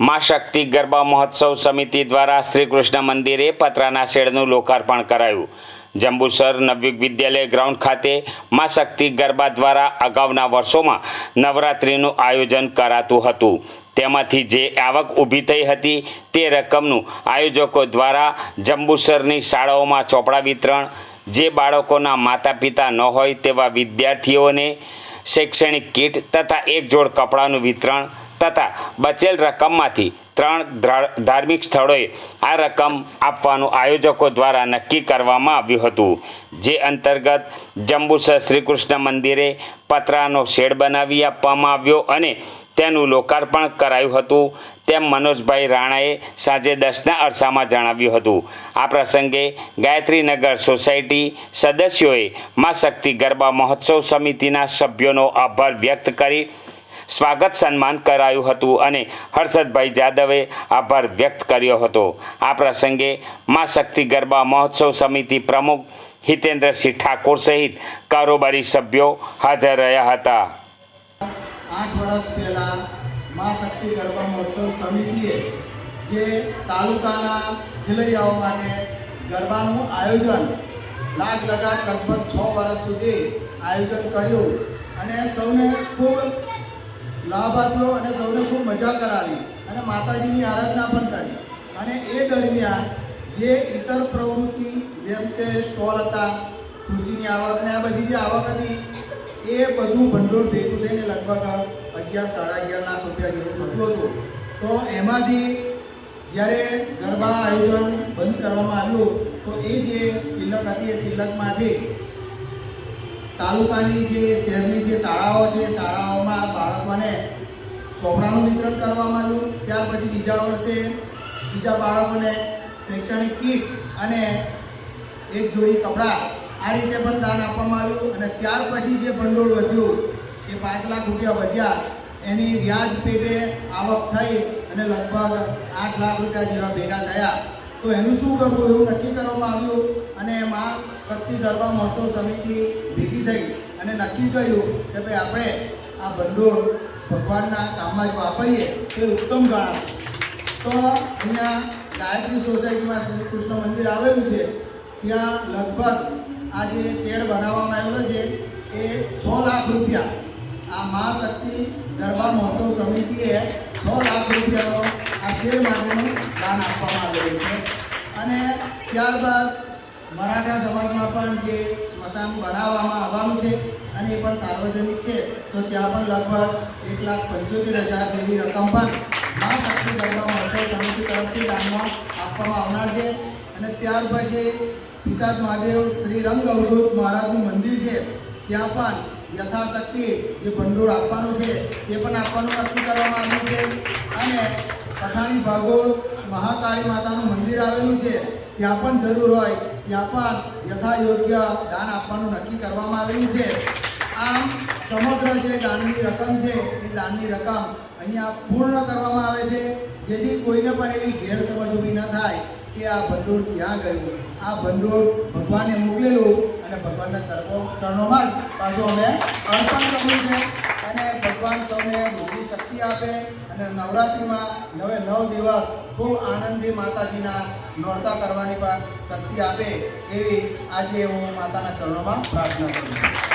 મા શક્તિ ગરબા મહોત્સવ સમિતિ દ્વારા શ્રી કૃષ્ણ મંદિરે પતરાના શેડનું લોકાર્પણ કરાયું. જંબુસર નવયુગ વિદ્યાલય ગ્રાઉન્ડ ખાતે માં શક્તિ ગરબા દ્વારા અગાઉના વર્ષોમાં નવરાત્રિનું આયોજન કરાતું હતું. તેમાંથી જે આવક ઊભી થઈ હતી તે રકમનું આયોજકો દ્વારા જંબુસરની શાળાઓમાં ચોપડા વિતરણ, જે બાળકોના માતા પિતા ન હોય તેવા વિદ્યાર્થીઓને શૈક્ષણિક કીટ તથા એક જોડ કપડાનું વિતરણ તથા બચેલ રકમમાંથી ત્રણ ધાર્મિક સ્થળોએ આ રકમ આપવાનું આયોજકો દ્વારા નક્કી કરવામાં આવ્યું હતું. જે અંતર્ગત જંબુસર શ્રી કૃષ્ણ મંદિરે પતરાનો શેડ બનાવી આપવામાં આવ્યો અને તેનું લોકાર્પણ કરાયું હતું. તેમ મનોજભાઈ રાણાએ સાંજે દસના અરસામાં જણાવ્યું હતું. આ પ્રસંગે ગાયત્રીનગર સોસાયટી સદસ્યોએ મા શક્તિ ગરબા મહોત્સવ સમિતિના સભ્યોનો આભાર વ્યક્ત કરી સ્વાગત સન્માન કરાયું હતું અને હર્ષદભાઈ જાદવે આભાર વ્યક્ત કર્યો હતો. આ પ્રસંગે મા શક્તિ ગરબા મહોત્સવ સમિતિ પ્રમુખ હિતેન્દ્રસિંહ ઠાકોર સહિત કારોબારી સભ્યો હાજર રહ્યા હતા. આઠ વર્ષ પહેલા મા શક્તિ ગરબા મહોત્સવ સમિતિએ જે તાલુકાના ખેલૈયાઓ માટે ગરબાનું આયોજન લાગ લગાટ લગભગ છ વર્ષ સુધી આયોજન કર્યું અને સૌને ખૂબ લાભ આપ્યો અને સૌને ખૂબ મજા કરાવી અને માતાજીની આરાધના પણ કરી. અને એ દરમિયાન જે ઇતર પ્રવૃત્તિ, જેમ કે સ્ટોલ હતા, ખુરશીની આવક ને આ બધી જે આવક હતી, એ બધું ભંડોળ ભેગું થઈને લગભગ અગિયાર, સાડા અગિયાર લાખ રૂપિયા જેવું થતું હતું. તો એમાંથી જ્યારે ગરબા આયોજન બંધ કરવામાં આવ્યું, તો એ જે શિલ્લક હતી, એ શિલ્લકમાંથી તાલુકાની જે શહેરની જે શાળાઓ છે, શાળાઓમાં બાળકોને ચોપડાનું વિતરણ કરવામાં આવ્યું. ત્યાર પછી બીજા વર્ષે બીજા બાળકોને શૈક્ષણિક કીટ અને એક જોડી કપડાં આ રીતે પણ દાન આપવામાં આવ્યું અને ત્યાર પછી જે ભંડોળ વધ્યું, એ પાંચ લાખ રૂપિયા વધ્યા. એની વ્યાજ પેટે આવક થઈ અને લગભગ આઠ લાખ રૂપિયા જેવા ભેગા થયા. તો એનું શું કરવું એવું નક્કી કરવામાં આવ્યું અને એમાં શક્તિ ગરબા મહોત્સવ સમિતિ ભેગી થઈ અને નક્કી કર્યું કે ભાઈ આપણે આ ભંડોળ ભગવાનના કામમાં જ વાપરીએ તો એ ઉત્તમ ગણાશે. તો અહીંયા ગાયત્રી સોસાયટીમાં શ્રી કૃષ્ણ મંદિર આવેલું છે. ત્યાં લગભગ આ જે શેડ બનાવવામાં આવેલો છે એ છ લાખ રૂપિયા. આ મા શક્તિ ગરબા મહોત્સવ સમિતિએ છ લાખ રૂપિયાનો આ શેડ માટેનું દાન આપવામાં આવેલું છે. અને ત્યારબાદ મરાઠા સમાજમાં પણ જે સ્મશાન બનાવવામાં આવવાનું છે અને એ પણ સાર્વજનિક છે, તો ત્યાં પણ લગભગ એક લાખ પંચોતેર હજાર જેવી રકમ પણ મા શક્તિ ગરબા મહોત્સવ સમિતિ તરફથી દાનમાં આપવામાં આવનાર છે. અને ત્યાર પછી પિસાદ મહાદેવ શ્રી રંગ અવધૂત મહારાજનું મંદિર છે, ત્યાં પણ યથાશક્તિ જે ભંડોળ આપવાનું છે તે પણ આપવાનું નક્કી કરવામાં આવ્યું છે. અને પઠાણી ભાગોળ મહાકાળી માતાનું મંદિર આવેલું છે, ત્યાં પણ જરૂર હોય, ત્યાં પણ યથા યોગ્ય દાન આપવાનું નક્કી કરવામાં આવેલું છે. આમ સમગ્ર જે દાનની રકમ છે, એ દાનની રકમ અહીંયા પૂર્ણ કરવામાં આવે છે. જેથી કોઈને પણ એવી ગેરસમજ ઊભી ન થાય કે આ ભંડોળ ક્યાં ગયું. આ ભંડોળ ભગવાને મોકલેલું અને ભગવાનના ચરણો ચરણોમાં જ પાછું અમે અર્પણ કર્યું છે. અને ભગવાન સૌને મોટી શક્તિ આપે અને નવરાત્રિમાં નવે નવ દિવસ ખૂબ આનંદથી માતાજીના નોરતા કરવાની પણ શક્તિ આપે એવી આજે હું માતાના ચરણોમાં પ્રાર્થના કરું છું.